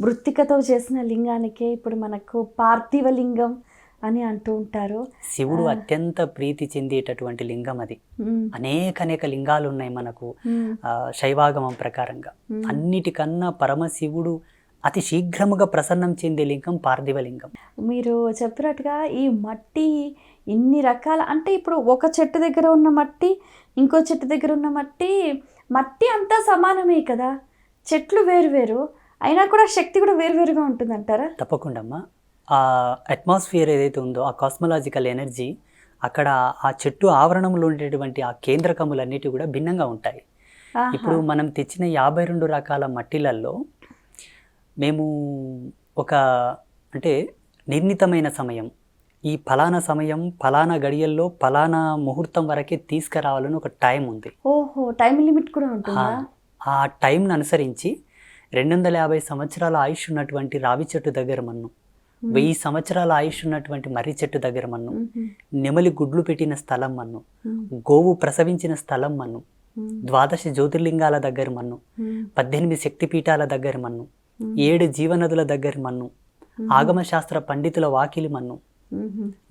మృత్తికతో చేసిన లింగానికే ఇప్పుడు మనకు పార్థివ లింగం అని అంటూ ఉంటారు. శివుడు. అత్యంత ప్రీతి చెందేటటువంటి లింగం అది. అనేక అనేక లింగాలు ఉన్నాయి మనకు శైవాగమం ప్రకారంగా. అన్నిటికన్నా పరమశివుడు అతి శీఘ్రముగా ప్రసన్నం చెందే లింగం పార్థివ లింగం. మీరు చెప్పినట్టుగా ఈ మట్టి ఇన్ని రకాల అంటే ఇప్పుడు ఒక చెట్టు దగ్గర ఉన్న మట్టి ఇంకో చెట్టు దగ్గర ఉన్న మట్టి మట్టి అంతా సమానమే కదా. చెట్లు వేరు వేరు. అయినా కూడా శక్తి కూడా వేరువేరుగా ఉంటుందంటారా? తప్పకుండా అమ్మా ఆ అట్మాస్ఫియర్ ఏదైతే ఉందో ఆ కాస్మలాజికల్ ఎనర్జీ అక్కడ ఆ చెట్టు ఆవరణంలో ఉండేటువంటి ఆ కేంద్రకములన్నిటి కూడా భిన్నంగా ఉంటాయి. ఇప్పుడు మనం తెచ్చిన యాభై రెండు రకాల మట్టిలల్లో మేము ఒక అంటే నిర్ణీతమైన సమయం ఈ ఫలానా సమయం ఫలానా గడియల్లో ఫలానా ముహూర్తం వరకే తీసుకురావాలని ఒక టైం ఉంది. ఓహో టైం లిమిట్ కూడా ఉంటుందా? ఆ టైంను అనుసరించి రెండు వందల యాభై సంవత్సరాల ఆయుష్ ఉన్నటువంటి రావి చెట్టు దగ్గర మన్ను. వెయ్యి సంవత్సరాల ఆయుష్ ఉన్నటువంటి మర్రి చెట్టు దగ్గర మన్ను. నెమలి గుడ్లు పెట్టిన స్థలం మన్ను. గోవు ప్రసవించిన స్థలం మన్ను. ద్వాదశ జ్యోతిర్లింగాల దగ్గర మన్ను. పద్దెనిమిది శక్తిపీఠాల దగ్గర మన్ను. ఏడు జీవనదుల దగ్గర మన్ను. ఆగమశాస్త్ర పండితుల వాకిలి మన్ను.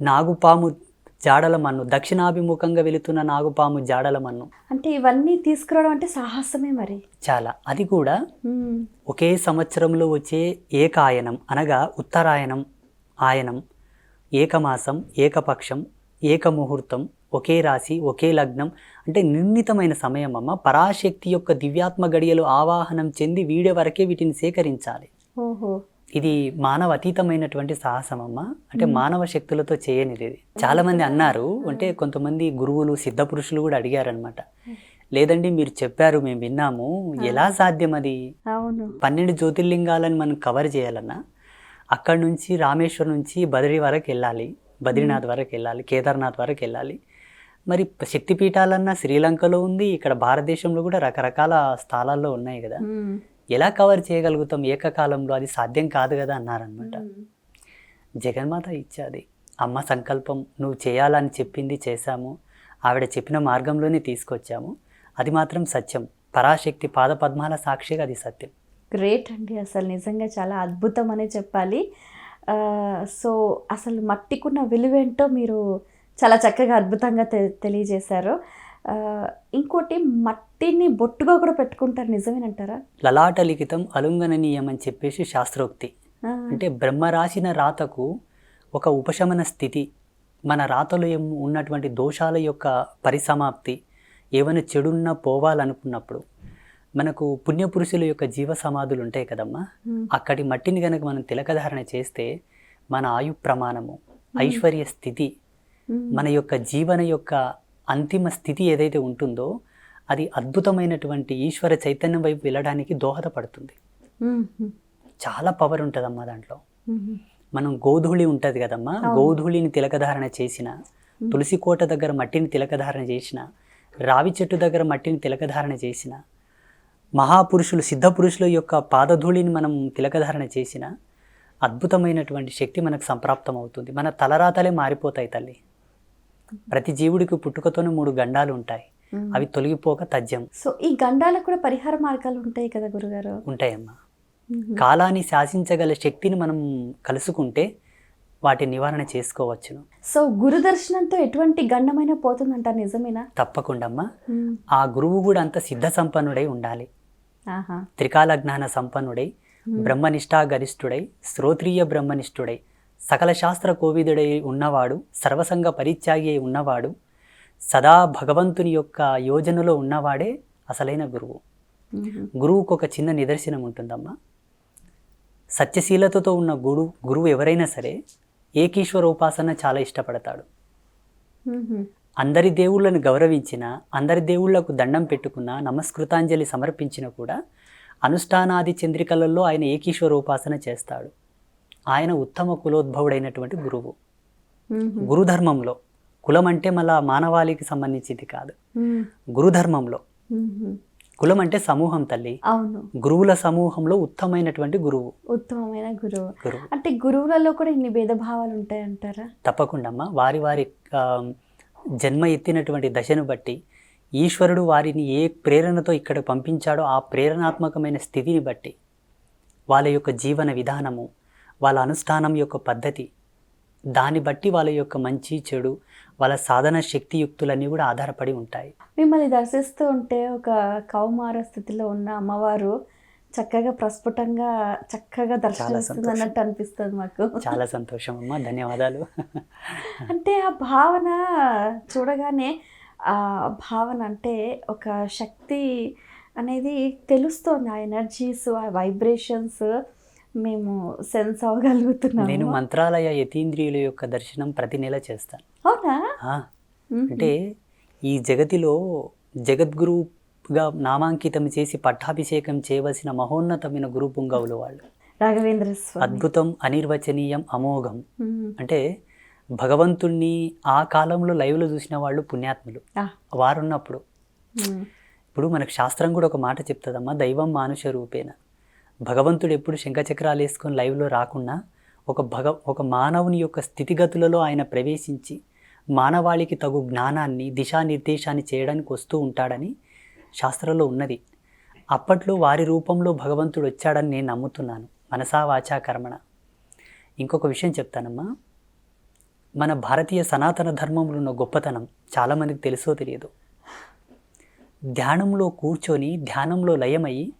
నాగుపాము జాడల మన్ను దక్షిణాభిముఖంగా వెళుతున్న నాగుపాము జాడల మన్ను. అంటే ఇవన్నీ తీసుకురావడం అంటే సాహసమే మరి. చాలా. అది కూడా ఒకే సంవత్సరంలో వచ్చే ఏకాయనం అనగా ఉత్తరాయణం ఆయనం ఏకమాసం ఏకపక్షం ఏకముహూర్తం ఒకే రాశి ఒకే లగ్నం అంటే నిర్ణీతమైన సమయం అమ్మ. పరాశక్తి యొక్క దివ్యాత్మ గడియలు ఆవాహనం చెంది వీడే వరకే వీటిని సేకరించాలి. ఓహో. ఇది మానవ అతీతమైనటువంటి సాహసం అమ్మ అంటే మానవ శక్తులతో చేయనిది ఇది. చాలా మంది అన్నారు అంటే కొంతమంది గురువులు సిద్ధ పురుషులు కూడా అడిగారనమాట లేదండి మీరు చెప్పారు మేము విన్నాము. ఎలా సాధ్యం అది పన్నెండు జ్యోతిర్లింగాలను మనం కవర్ చేయాలన్నా అక్కడి నుంచి రామేశ్వరం నుంచి బద్రీ వరకు వెళ్ళాలి బద్రీనాథ్ వరకు వెళ్ళాలి కేదార్నాథ్ వరకు వెళ్ళాలి. మరి శక్తిపీఠాలన్నా శ్రీలంకలో ఉంది ఇక్కడ భారతదేశంలో కూడా రకరకాల స్థలాల్లో ఉన్నాయి కదా. ఎలా కవర్ చేయగలుగుతాం ఏకకాలంలో అది సాధ్యం కాదు కదా అన్నారనమాట. జగన్మాత ఇచ్చాది అమ్మ సంకల్పం నువ్వు చేయాలని చెప్పింది చేశాము ఆవిడ చెప్పిన మార్గంలోనే తీసుకొచ్చాము అది మాత్రం సత్యం. పరాశక్తి పాదపద్మాల సాక్షిగా అది సత్యం. గ్రేట్ అండి అసలు నిజంగా చాలా అద్భుతం అనే చెప్పాలి సో అసలు మట్టికున్న విలువేంటో మీరు చాలా చక్కగా అద్భుతంగా తె తెలియజేశారు. ఇంకోటి మట్టిని బొట్టుగా కూడా పెట్టుకుంటారు నిజమేనంటారా? లలాట లిఖితం అలుంగననీయం అని చెప్పేసి శాస్త్రోక్తి. అంటే బ్రహ్మ రాసిన రాతకు ఒక ఉపశమన స్థితి మన రాతలో ఏం ఉన్నటువంటి దోషాల యొక్క పరిసమాప్తి ఏమైనా చెడున్నా పోవాలనుకున్నప్పుడు మనకు పుణ్యపురుషుల యొక్క జీవ సమాధులు ఉంటాయి కదమ్మా. అక్కడి మట్టిని కనుక మనం తిలకధారణ చేస్తే మన ఆయు ప్రమాణము ఐశ్వర్య స్థితి మన యొక్క జీవన యొక్క అంతిమ స్థితి ఏదైతే ఉంటుందో అది అద్భుతమైనటువంటి ఈశ్వర చైతన్యం వైపు వెళ్ళడానికి దోహదపడుతుంది. చాలా పవర్ ఉంటుందమ్మా దాంట్లో. మనం గోధూళి ఉంటుంది కదమ్మా. గోధూళిని తిలకధారణ చేసిన తులసి కోట దగ్గర మట్టిని తిలకధారణ చేసిన రావి చెట్టు దగ్గర మట్టిని తిలకధారణ చేసిన మహాపురుషులు సిద్ధ పురుషుల యొక్క పాదధూళిని మనం తిలకధారణ చేసిన అద్భుతమైనటువంటి శక్తి మనకు సంప్రాప్తం అవుతుంది మన తలరాతలే మారిపోతాయి తల్లి. ప్రతి జీవుడికి పుట్టుకతోనే మూడు గండాలు ఉంటాయి. అవి తొలగిపోక తథ్యం సో ఈ గండాలకు కూడా పరిహార మార్గాలు ఉంటాయి కదా గురుగారు? ఉంటాయమ్మా. కాలాన్ని శాసించగల శక్తిని మనం కలుసుకుంటే వాటి నివారణ చేసుకోవచ్చును. సో గురు దర్శనంతో ఎటువంటి గండమైనా పోతుందంటారు నిజమేనా? తప్పకుండా అమ్మా ఆ గురువు కూడా అంత సిద్ధ సంపన్నుడై ఉండాలి. త్రికాల జ్ఞాన సంపన్నుడై బ్రహ్మనిష్టా గరిష్ఠుడై శ్రోత్రియ బ్రహ్మనిష్ఠుడై సకల శాస్త్ర కోవిదుడై ఉన్నవాడు సర్వసంగ పరిత్యాగి అయి ఉన్నవాడు సదా భగవంతుని యొక్క యోజనలో ఉన్నవాడే అసలైన గురువు. గురువుకు ఒక చిన్న నిదర్శనం ఉంటుందమ్మా. సత్యశీలతతో ఉన్న గురు గురువు ఎవరైనా సరే ఏకీశ్వర ఉపాసన చాలా ఇష్టపడతాడు. అందరి దేవుళ్ళను గౌరవించిన అందరి దేవుళ్ళకు దండం పెట్టుకున్న నమస్కృతాంజలి సమర్పించిన కూడా అనుష్ఠానాది చంద్రికలలో ఆయన ఏకీశ్వర ఉపాసన చేస్తాడు. ఆయన ఉత్తమ కులోద్భవుడైనటువంటి గురువు. గురుధర్మంలో కులం అంటే మళ్ళా మానవాళికి సంబంధించింది కాదు. గురుధర్మంలో కులం అంటే సమూహం తల్లి. అవును. గురువుల సమూహంలో ఉత్తమైనటువంటి గురువు. ఉత్తమమైన గురువు. అంటే గురువులలో కూడా ఇన్ని భేదభావాలు ఉంటాయంటారా? తప్పకుండా అమ్మా వారి వారి జన్మ ఎత్తినటువంటి దశను బట్టి ఈశ్వరుడు వారిని ఏ ప్రేరణతో ఇక్కడ పంపించాడో ఆ ప్రేరణాత్మకమైన స్థితిని బట్టి వాళ్ళ యొక్క జీవన విధానము వాళ్ళ అనుష్ఠానం యొక్క పద్ధతి. దాన్ని బట్టి వాళ్ళ యొక్క మంచి చెడు వాళ్ళ సాధన శక్తియుక్తులన్నీ కూడా ఆధారపడి ఉంటాయి. మిమ్మల్ని దర్శిస్తూ ఉంటే ఒక కౌమార స్థితిలో ఉన్న అమ్మవారు చక్కగా ప్రస్ఫుటంగా చక్కగా దర్శనమిస్తుంది. అన్నట్టు అనిపిస్తుంది మాకు. చాలా సంతోషం అమ్మా ధన్యవాదాలు. అంటే ఆ భావన చూడగానే ఆ భావన అంటే ఒక శక్తి అనేది తెలుస్తోంది. ఆ ఎనర్జీస్ ఆ వైబ్రేషన్స్ మేము సెన్స్ నేను అవ్వగలుగుతున్నాము మంత్రాలయ యతీంద్రియుల యొక్క దర్శనం ప్రతి నెల చేస్తాను. అవునా. అంటే ఈ జగతిలో జగద్గురుగా నామాంకితం చేసి పట్టాభిషేకం చేయవలసిన మహోన్నతమైన గురు పుంగవులు వాళ్ళు. రాఘవేంద్ర అద్భుతం అనిర్వచనీయం అమోఘం. అంటే భగవంతుణ్ణి ఆ కాలంలో లైవ్లో చూసిన వాళ్ళు పుణ్యాత్ములు. వారున్నప్పుడు. ఇప్పుడు మనకు శాస్త్రం కూడా ఒక మాట చెప్తుందమ్మా దైవం మానుష రూపేణ భగవంతుడు ఎప్పుడు శంఖచక్రాలు వేసుకొని లైవ్లో రాకుండా ఒక భగ ఒక మానవుని యొక్క స్థితిగతులలో ఆయన ప్రవేశించి మానవాళికి తగు జ్ఞానాన్ని దిశానిర్దేశాన్ని చేయడానికి వస్తూ ఉంటాడని శాస్త్రంలో ఉన్నది. అప్పట్లో వారి రూపంలో భగవంతుడు వచ్చాడని నేను నమ్ముతున్నాను. మనసా వాచా కర్మణ. ఇంకొక విషయం చెప్తానమ్మా. మన భారతీయ సనాతన ధర్మంలో ఉన్న గొప్పతనం చాలామందికి తెలుసో తెలియదు. ధ్యానంలో కూర్చొని ధ్యానంలో లయమై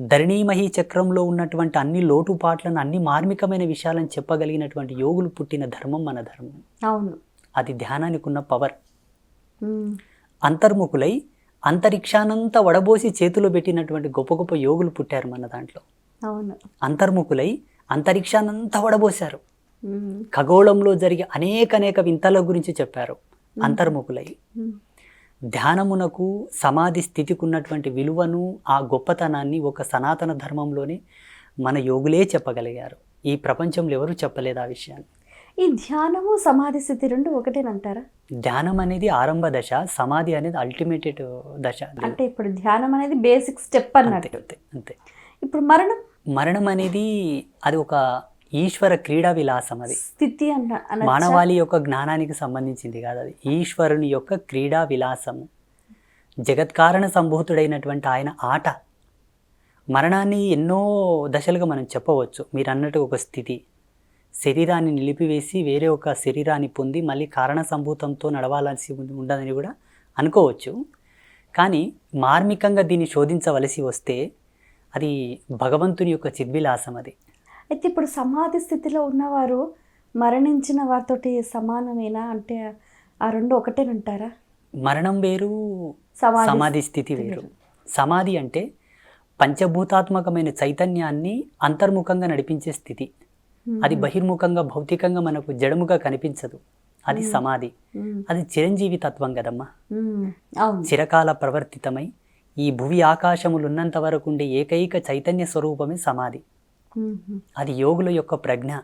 ధరణీమహి చక్రంలో ఉన్నటువంటి అన్ని లోటుపాట్లను అన్ని మార్మికమైన విషయాలను చెప్పగలిగినటువంటి యోగులు పుట్టిన ధర్మం మన ధర్మం. అవును. అది ధ్యానానికి ఉన్న పవర్. అంతర్ముఖులై అంతరిక్షానంతా వడబోసి చేతిలో పెట్టినటువంటి గొప్ప గొప్ప యోగులు పుట్టారు మన దాంట్లో. అవును. అంతర్ముఖులై అంతరిక్షానంతా వడబోశారు. ఖగోళంలో జరిగే అనేక అనేక వింతల గురించి చెప్పారు. అంతర్ముఖులై. ధ్యానమునకు సమాధి స్థితికి ఉన్నటువంటి విలువను ఆ గొప్పతనాన్ని ఒక సనాతన ధర్మంలోనే మన యోగులే చెప్పగలిగారు. ఈ ప్రపంచంలో ఎవరు చెప్పలేదు ఆ విషయాన్ని. ఈ ధ్యానము సమాధి స్థితి రెండు ఒకటేనంటారా? ధ్యానం అనేది ఆరంభ దశ సమాధి అనేది అల్టిమేటెడ్ దశ. అంటే ఇప్పుడు ధ్యానం అనేది బేసిక్ స్టెప్ అన్నట్టు. అంతే. ఇప్పుడు మరణం? మరణం అనేది అది ఒక ఈశ్వర క్రీడా విలాసం అది. స్థితి అన్న? మానవాళి యొక్క జ్ఞానానికి సంబంధించింది కాదు అది. ఈశ్వరుని యొక్క క్రీడా విలాసము. జగత్కారణ సంభూతుడైనటువంటి ఆయన ఆట. మరణాన్ని ఎన్నో దశలుగా మనం చెప్పవచ్చు. మీరు అన్నట్టు ఒక స్థితి. శరీరాన్ని నిలిపివేసి వేరే ఒక శరీరాన్ని పొంది మళ్ళీ కారణ సంభూతంతో నడవాల్సి ఉండదని కూడా అనుకోవచ్చు. కానీ మార్మికంగా దీన్ని శోధించవలసి వస్తే అది భగవంతుని యొక్క చిద్విలాసం అది అయితే ఇప్పుడు సమాధి స్థితిలో ఉన్నవారు మరణించిన వారితోటి సమానమేనా? అంటే ఆ రెండు ఒకటేనంటారా మరణం వేరు సమాధి సమాధి స్థితి వేరు. సమాధి అంటే పంచభూతాత్మకమైన చైతన్యాన్ని అంతర్ముఖంగా నడిపించే స్థితి. అది బహిర్ముఖంగా భౌతికంగా మనకు జడముగా కనిపించదు. అది సమాధి. అది చిరంజీవి తత్వం కదమ్మా. చిరకాల ప్రవర్తితమై ఈ భువి ఆకాశములు ఉన్నంత వరకు ఉండే ఏకైక చైతన్య స్వరూపమే సమాధి. అది యోగుల యొక్క ప్రజ్ఞ.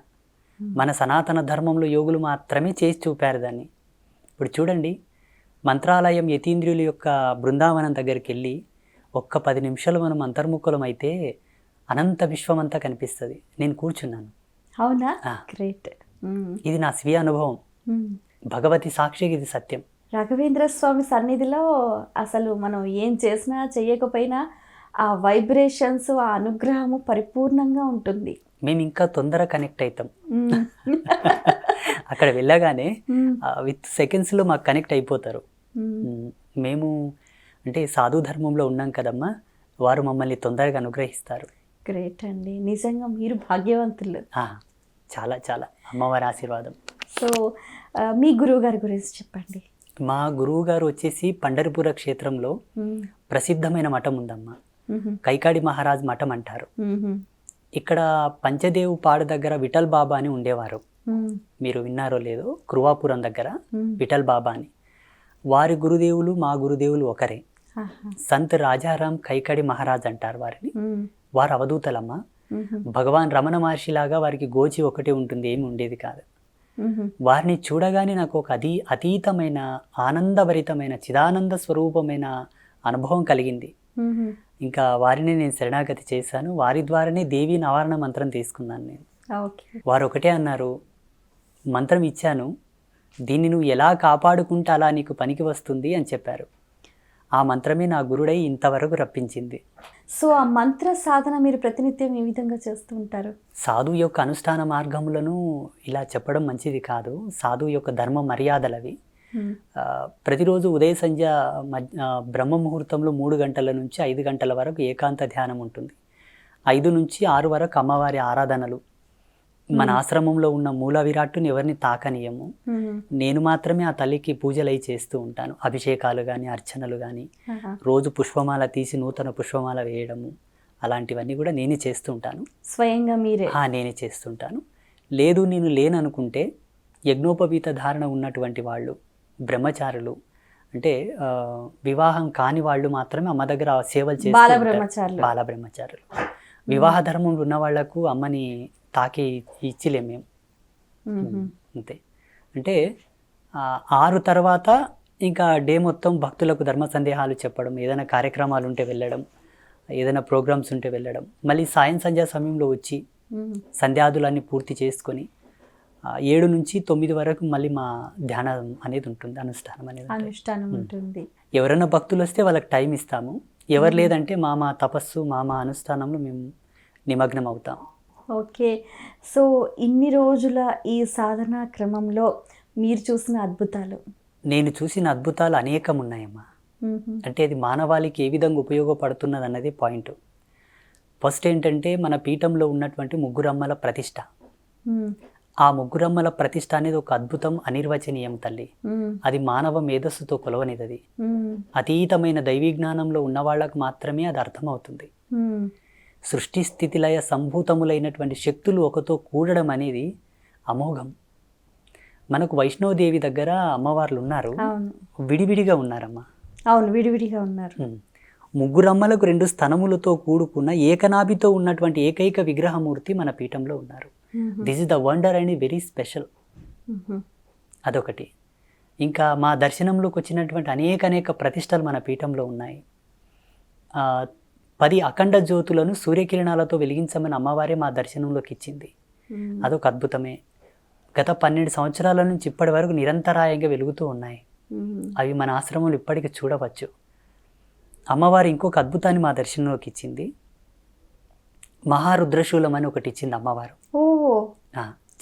మన సనాతన ధర్మంలో యోగులు మాత్రమే చేసి చూపారు దాన్ని. ఇప్పుడు చూడండి మంత్రాలయం యతీంద్రియుల యొక్క బృందావనం దగ్గరికి వెళ్ళి ఒక్క పది నిమిషాలు మనం అంతర్ముఖులం అయితే అనంత విశ్వం అంతా కనిపిస్తుంది. నేను కూర్చున్నాను. అవునా. గ్రేట్ ఇది నా స్వీయ అనుభవం. భగవతి సాక్షికి ఇది సత్యం. రాఘవేంద్ర స్వామి సన్నిధిలో అసలు మనం ఏం చేసినా చేయకపోయినా ఆ వైబ్రేషన్స్ ఆ అనుగ్రహము పరిపూర్ణంగా ఉంటుంది. మేము ఇంకా తొందర కనెక్ట్ అవుతాం. అక్కడ వెళ్ళగానే. విత్ సెకండ్స్లో మాకు కనెక్ట్ అయిపోతారు. మ్మ్. అంటే సాధు ధర్మంలో ఉన్నాం కదమ్మా. వారు మమ్మల్ని తొందరగా అనుగ్రహిస్తారు. గ్రేట్ అండి. నిజంగా మీరు భాగ్యవంతులు. చాలా చాలా. అమ్మవారి ఆశీర్వాదం. సో మీ గురువు గారి గురించి చెప్పండి. మా గురువు గారు వచ్చేసి పండరిపుర క్షేత్రంలో. ప్రసిద్ధమైన మఠం ఉందమ్మా. మ్మ్. కైకాడి మహారాజ్ మఠం అంటారు. ఇక్కడ పంచదేవు పాడు దగ్గర విఠల్ బాబా అని ఉండేవారు. మీరు విన్నారో లేదో కృవాపురం దగ్గర. విఠల్ బాబా అని వారి గురుదేవులు మా గురుదేవులు ఒకరే. సంత్ రాజారాం కైకాడి మహారాజ్ అంటారు వారిని. వారు అవధూతలమ్మ మ్మ్. భగవాన్ రమణ మహర్షిలాగా వారికి గోచి ఒకటే ఉంటుంది ఏమి ఉండేది కాదు. వారిని చూడగానే నాకు ఒక అతీ అతీతమైన ఆనందభరితమైన చిదానంద స్వరూపమైన అనుభవం కలిగింది. ఇంకా వారిని నేను శరణాగతి చేశాను. వారి ద్వారానే దేవి నవారణ మంత్రం తీసుకున్నాను నేను. వారు ఒకటే అన్నారు మంత్రం ఇచ్చాను. దీన్ని నువ్వు ఎలా కాపాడుకుంటే అలా నీకు పనికి వస్తుంది అని చెప్పారు. ఆ మంత్రమే నా గురుడై ఇంతవరకు రప్పించింది. సో ఆ మంత్ర సాధన మీరు ప్రతినిత్యం ఏ విధంగా చేస్తూ ఉంటారు? సాధువు యొక్క అనుష్ఠాన మార్గములను ఇలా చెప్పడం మంచిది కాదు. సాధువు యొక్క ధర్మ మర్యాదలవి. ప్రతిరోజు ఉదయ సంధ్య బ్రహ్మ ముహూర్తంలో మూడు గంటల నుంచి ఐదు గంటల వరకు ఏకాంత ధ్యానం ఉంటుంది. ఐదు నుంచి ఆరు వరకు అమ్మవారి ఆరాధనలు. మన ఆశ్రమంలో ఉన్న మూల విరాట్టుని ఎవరిని తాకనీయము. నేను మాత్రమే ఆ తల్లికి పూజలు అయి చేస్తూ ఉంటాను. అభిషేకాలు కానీ అర్చనలు కానీ. రోజు పుష్పమాల తీసి నూతన పుష్పమాల వేయడము. అలాంటివన్నీ కూడా నేనే చేస్తూ ఉంటాను. స్వయంగా మీరే? ఆ, నేనే చేస్తుంటాను లేదు నేను లేననుకుంటే యజ్ఞోపవీత ధారణ ఉన్నటువంటి వాళ్ళు బ్రహ్మచారులు అంటే వివాహం కాని వాళ్ళు మాత్రమే అమ్మ దగ్గర సేవలు చేస్తూ బాల. బ్రహ్మచారులు. బాల బ్రహ్మచారులు వివాహ ధర్మంలో ఉన్న వాళ్ళకు అమ్మని తాకి ఇచ్చిలేం మేము. అంతే అంటే ఆరు తర్వాత ఇంకా డే మొత్తం భక్తులకు ధర్మ సందేహాలు చెప్పడం ఏదైనా కార్యక్రమాలు ఉంటే వెళ్ళడం ఏదైనా ప్రోగ్రామ్స్ ఉంటే వెళ్ళడం మళ్ళీ సాయం సంధ్యా సమయంలో వచ్చి. సంధ్యాదులన్నీ పూర్తి చేసుకొని ఏడు నుంచి తొమ్మిది వరకు మళ్ళీ మా ధ్యానం అనేది ఉంటుంది అనుష్ఠానం అనేది. అనుష్ఠానం ఉంటుంది. ఎవరైనా భక్తులు వస్తే వాళ్ళకి టైం ఇస్తాము. ఎవరు లేదంటే మా మా తపస్సు మా మా అనుష్ఠానంలో మేము నిమగ్నం అవుతాం. ఓకే. సో ఇన్ని రోజుల ఈ సాధనా క్రమంలో మీరు చూసిన అద్భుతాలు? నేను చూసిన అద్భుతాలు అనేకం ఉన్నాయమ్మా మ్మ్. అంటే అది మానవాళికి ఏ విధంగా ఉపయోగపడుతున్నది అన్నది పాయింట్. ఫస్ట్ ఏంటంటే మన పీఠంలో ఉన్నటువంటి ముగ్గురమ్మల ప్రతిష్ట. ఆ ముగ్గురమ్మల ప్రతిష్ట అనేది ఒక అద్భుతం అనిర్వచనీయం తల్లి. అది మానవ మేధస్సుతో కొలవనిది మ్మ్. అతీతమైన దైవీ జ్ఞానంలో ఉన్న వాళ్ళకు మాత్రమే అది అర్థమవుతుంది. సృష్టి స్థితిలయ సంభూతములైనటువంటి శక్తులు ఒకతో కూడడం అనేది అమోఘం మనకు వైష్ణవదేవి దగ్గర అమ్మవార్లు ఉన్నారు విడివిడిగా ఉన్నారమ్మా అవును విడివిడిగా ఉన్నారు. ముగ్గురమ్మలకు రెండు స్తనములతో కూడుకున్న ఏకనాభితో ఉన్నటువంటి ఏకైక విగ్రహమూర్తి మన పీఠంలో ఉన్నారు. This is the wonder and very special. అదొకటి ఇంకా మా దర్శనంలోకి వచ్చినటువంటి అనేక అనేక ప్రతిష్టలు మన పీఠంలో ఉన్నాయి పది అఖండ జ్యోతులను సూర్యకిరణాలతో వెలిగించమని అమ్మవారే మా దర్శనంలోకి ఇచ్చింది. అదొక అద్భుతమే గత పన్నెండు సంవత్సరాల నుంచి ఇప్పటి వరకు నిరంతరాయంగా వెలుగుతూ ఉన్నాయి. అవి మన ఆశ్రమంలో ఇప్పటికీ చూడవచ్చు అమ్మవారు ఇంకొక అద్భుతాన్ని మా దర్శనంలోకి ఇచ్చింది. మహారుద్రశూలం అని ఒకటి ఇచ్చింది అమ్మవారు.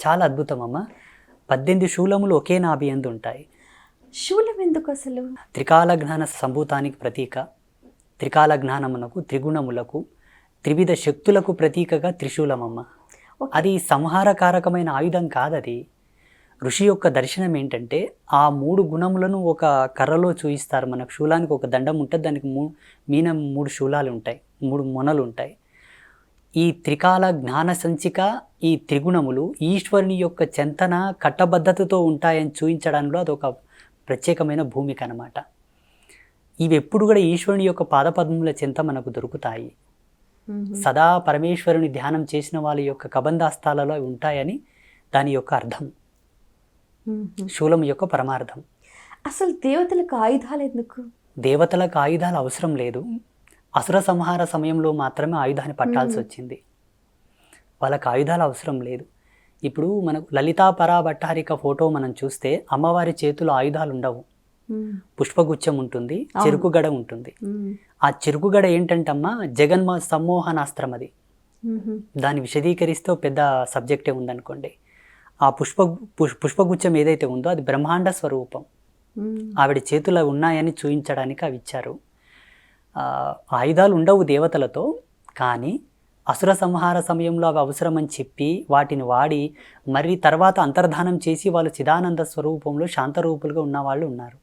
చాలా అద్భుతం అమ్మ. పద్దెనిమిది శూలములు ఒకే నాభి అందు ఉంటాయి. శూలం ఎందుకు అసలు? త్రికాల జ్ఞాన సంభూతానికి ప్రతీక. త్రికాల జ్ఞానమునకు త్రిగుణములకు త్రివిధ శక్తులకు ప్రతీకగా త్రిశూలమమ్మ. అది సంహారకారకమైన ఆయుధం కాదది. ఋషి యొక్క దర్శనం ఏంటంటే ఆ మూడు గుణములను ఒక కర్రలో చూయిస్తారు. మనకు శూలానికి ఒక దండం ఉంటుంది. దానికి మూ మీన మూడు శూలాలు ఉంటాయి. మూడు మొనలు ఉంటాయి. ఈ త్రికాల జ్ఞాన సంచిక ఈ త్రిగుణములు ఈశ్వరుని యొక్క చెంతన కట్టబద్ధతతో ఉంటాయని చూపించడంలో అదొక ప్రత్యేకమైన భూమిక అన్నమాట. ఇవి ఎప్పుడు కూడా ఈశ్వరుని యొక్క పాదపద్మముల చెంత మనకు దొరుకుతాయి. సదా పరమేశ్వరుని ధ్యానం చేసిన వాళ్ళ యొక్క కబంధాస్తాలలో ఉంటాయని దాని యొక్క అర్థం. శూలం యొక్క పరమార్థం. అసలు దేవతలకు ఆయుధాలు ఎందుకు? దేవతలకు ఆయుధాలు అవసరం లేదు. అసుర సంహార సమయంలో మాత్రమే ఆయుధాన్ని పట్టాల్సి వచ్చింది. వాళ్ళకి ఆయుధాలు అవసరం లేదు. ఇప్పుడు మనకు లలితా పరాభట్టారిక ఫోటో మనం చూస్తే అమ్మవారి చేతిలో ఆయుధాలు ఉండవు. పుష్పగుచ్చం ఉంటుంది చెరుకుగడ ఉంటుంది. ఆ చెరుకుగడ ఏంటంటమ్మా జగన్మ సమ్మోహనాస్త్రం అది. దాన్ని విశదీకరిస్తే పెద్ద సబ్జెక్టే ఉందనుకోండి. ఆ పుష్ప పుష్- పుష్పగుచ్చం ఏదైతే ఉందో అది బ్రహ్మాండ స్వరూపం. ఆవిడ చేతులు ఉన్నాయని చూపించడానికి అవి ఇచ్చారు. ఆయుధాలు ఉండవు దేవతలతో కానీ అసుర సంహార సమయంలో అవి అవసరమని చెప్పి వాటిని వాడి మరి తర్వాత అంతర్ధానం చేసి వాళ్ళు చిదానంద స్వరూపంలో శాంతరూపులుగా ఉన్న వాళ్ళు ఉన్నారు.